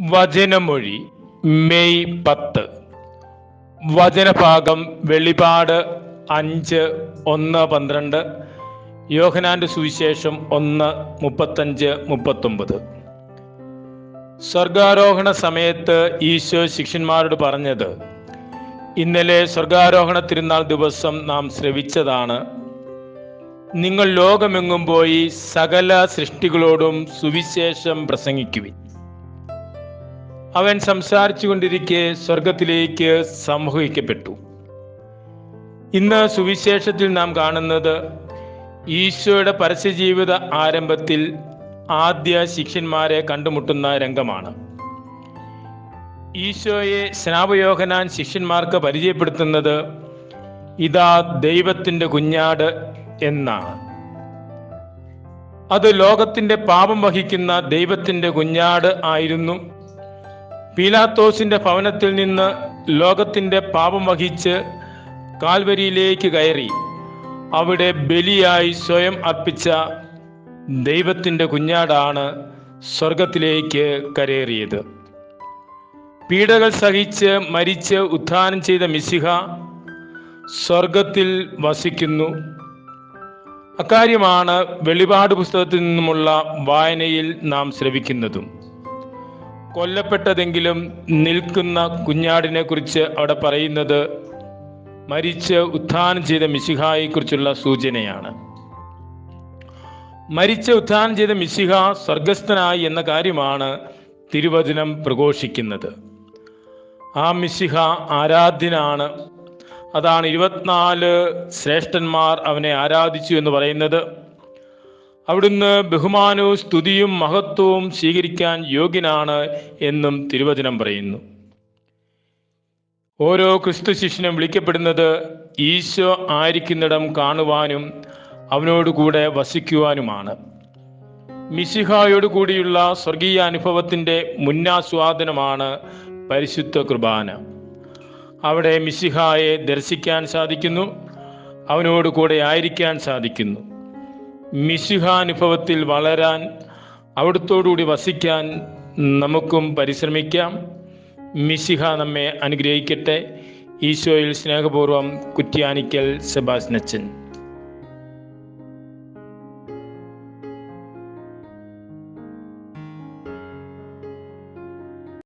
വചനമൊഴി May പത്ത്. വചനഭാഗം വെളിപാട് അഞ്ച് ഒന്ന് പന്ത്രണ്ട്. യോഹനാന്റെ സുവിശേഷം ഒന്ന് മുപ്പത്തഞ്ച് മുപ്പത്തൊമ്പത്. സ്വർഗാരോഹണ സമയത്ത് ഈശോ ശിഷ്യന്മാരോട് പറഞ്ഞത് ഇന്നലെ സ്വർഗാരോഹണ തിരുനാൾ ദിവസം നാം ശ്രവിച്ചതാണ്. നിങ്ങൾ ലോകമെങ്ങും പോയി സകല സൃഷ്ടികളോടും സുവിശേഷം പ്രസംഗിക്കുവിൻ. അവൻ സംസാരിച്ചു കൊണ്ടിരിക്കെ സ്വർഗത്തിലേക്ക് സംവഹിക്കപ്പെട്ടു ഇന്ന് സുവിശേഷത്തിൽ നാം കാണുന്നത് ഈശോയുടെ പരസ്യജീവിത ആരംഭത്തിൽ ആദ്യ ശിഷ്യന്മാരെ കണ്ടുമുട്ടുന്ന രംഗമാണ്. ഈശോയെ സ്നാപയോഹനാൻ ശിഷ്യന്മാർക്ക് പരിചയപ്പെടുത്തുന്നത് ഇതാ ദൈവത്തിന്റെ കുഞ്ഞാട് എന്നാണ്. അത് ലോകത്തിന്റെ പാപം വഹിക്കുന്ന ദൈവത്തിന്റെ കുഞ്ഞാട് ആയിരുന്നു പീലാത്തോസിന്റെ ഭവനത്തിൽ നിന്ന് ലോകത്തിന്റെ പാപം വഹിച്ച് കാൽവരിയിലേക്ക് കയറി. അവിടെ ബലിയായി സ്വയം അർപ്പിച്ച ദൈവത്തിന്റെ കുഞ്ഞാടാണ് സ്വർഗത്തിലേക്ക് കരേറിയത്. പീഡകൾ സഹിച്ച് മരിച്ച് ഉത്ഥാനം ചെയ്ത മിസിഹ സ്വർഗത്തിൽ വസിക്കുന്നു. അക്കാര്യമാണ് വെളിപാട് പുസ്തകത്തിൽ നിന്നുമുള്ള വായനയിൽ നാം ശ്രവിക്കുന്നതും. കൊല്ലപ്പെട്ടതെങ്കിലും നിൽക്കുന്ന കുഞ്ഞാടിനെ കുറിച്ച് അവിടെ പറയുന്നത് മരിച്ച് ഉത്ഥാനം ചെയ്ത മിശിഹായെ കുറിച്ചുള്ള സൂചനയാണ്. മരിച്ച ഉത്ഥാനം ചെയ്ത മിശിഹ സ്വർഗസ്ഥനായി എന്ന കാര്യമാണ് തിരുവചനം പ്രഘോഷിക്കുന്നത്. ആ മിശിഹ ആരാധ്യനാണ്. അതാണ് ഇരുപത്തിനാല് ശ്രേഷ്ഠന്മാർ അവനെ ആരാധിച്ചു എന്ന് പറയുന്നത്. അവിടുന്ന് ബഹുമാനവും സ്തുതിയും മഹത്വവും സ്വീകരിക്കാൻ യോഗ്യനാണ് എന്നും തിരുവചനം പറയുന്നു. ഓരോ ക്രിസ്തു ശിഷ്യനും വിളിക്കപ്പെടുന്നത് ഈശോ ആയിരിക്കുന്നിടം കാണുവാനും അവനോടുകൂടെ വസിക്കുവാനുമാണ്. മിശിഹായോട് കൂടിയുള്ള സ്വർഗീയ അനുഭവത്തിന്റെ മുന്നാസ്വാദനമാണ് പരിശുദ്ധ കുർബാന. അവിടെ മിശിഹായെ ദർശിക്കാൻ സാധിക്കുന്നു അവനോട് കൂടെ ആയിരിക്കാൻ സാധിക്കുന്നു. മിശിഹാനുഭവത്തിൽ വളരാൻ അവിടുത്തോടുകൂടി വസിക്കാൻ നമുക്കും പരിശ്രമിക്കാം. മിശിഹ നമ്മെ അനുഗ്രഹിക്കട്ടെ. ഈശോയിൽ സ്നേഹപൂർവം കുറ്റ്യാനിക്കൽ സെബാസ്നച്ചൻ